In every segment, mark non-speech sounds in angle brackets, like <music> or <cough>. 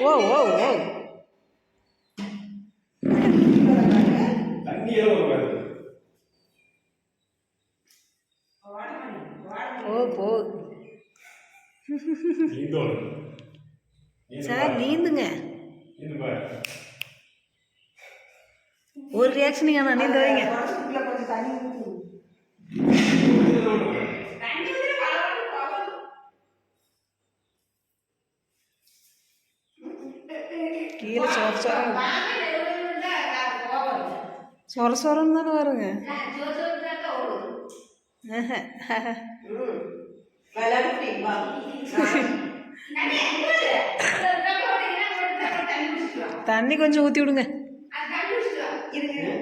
ஓ ஓ ஓ தண்ணியே வருவாரு போ. சார் நீந்துங்க. ஒரு ரியாக்ஷனுங்க நான் நீந்த வைங்க கீழே சொர சொர சொர சொரன்னு தானே வருங்க. தண்ணி கொஞ்சம் ஊற்றி விடுங்க. இரு.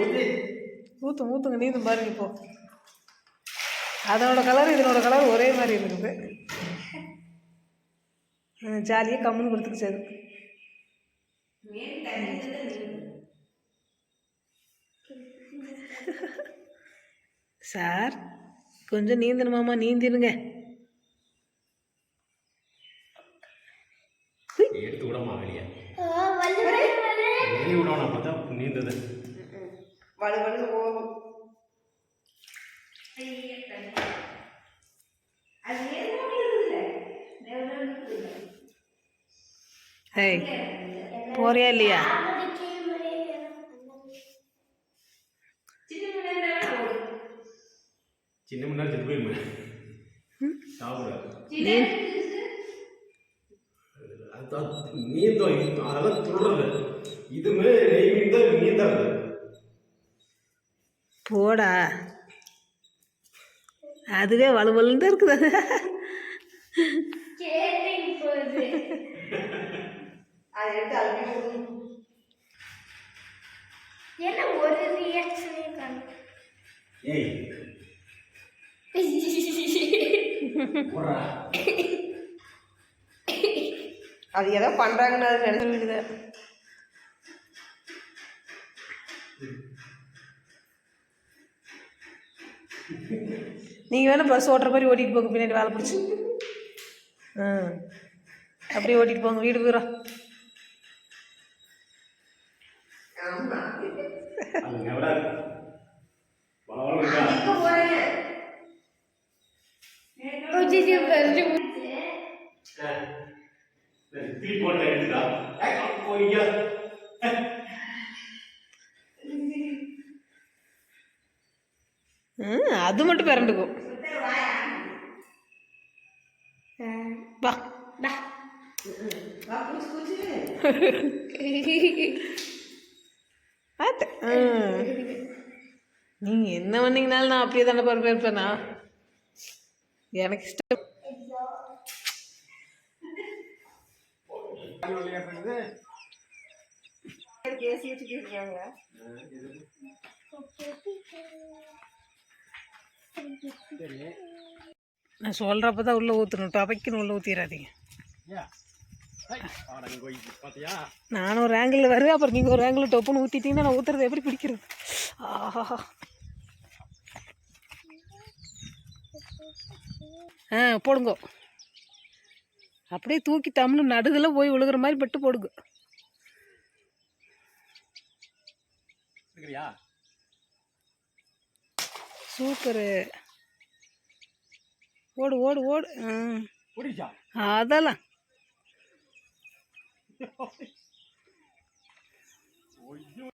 ஊத்தி. ஊற்றுங்க ஊற்றுங்க நீந்தும் பாருங்க இப்போ. அதனோட கலர் இதனோட கலர் ஒரே மாதிரி இருக்குது. ஜாலியாக கம்முன்னு கொடுத்துக்கு சரி சார்? கொஞ்சம் நீந்தணுமாம்மா நீந்திருங்க. எடுத்து விடமா வெளியே. வெளியே விடணும் அப்போ தான் நீந்தது. போறியா இல்லையா? சின்ன முன்னாடி செத்து போயிருமே. சாப்பிடாது நீந்தம் அதெல்லாம் துள்ளுறது இதுமே நெய் மீன் தான் நீந்தறது போடா. அதுவே வலுவலுன்னு தான் இருக்குது. என்ன ஒரு ரியாக்ஷனே காணும். ஏய் <laughs> அது ஏதோ பண்றாங்கன்னு அது நினைச்சு நீங்கள் வேணால் பஸ் ஓட்டுற மாதிரி ஓட்டிகிட்டு போங்க பின்னாடி வேலை பிடிச்சி. ஆ. அப்படியே ஓட்டிகிட்டு போங்க வீடு போயிடும் ஆமா தீ போட்ட எடுத்துக்கா போய்யா அது மட்டும் பிறண்டுக்கும் வா. நீங்கள் என்ன பண்ணீங்கனாலும் நான் அப்படியே தானே பிறப்பேற்பேனா? எனக்கு இஷ்டம். நான் சொல்கிறப்ப தான் உள்ளே ஊற்றணும் டபைக்குன்னு உள்ளே ஊற்றிடாதீங்க நானும் ஒரு ஆங்கிளில் வருவேன். அப்புறம் நீங்கள் ஒரு ஆங்கிள் டொப்புன்னு ஊற்றிட்டீங்கன்னா நான் ஊற்றுறது எப்படி பிடிக்கிறது? ஆஹா. ஆ போடுங்க. அப்படியே தூக்கி தம்னு நடுவில் போய் விழுகிற மாதிரி பட்டு போடுங்க. சூப்பரு. ஓடு ஓடு ஓடு. அதெல்லாம்.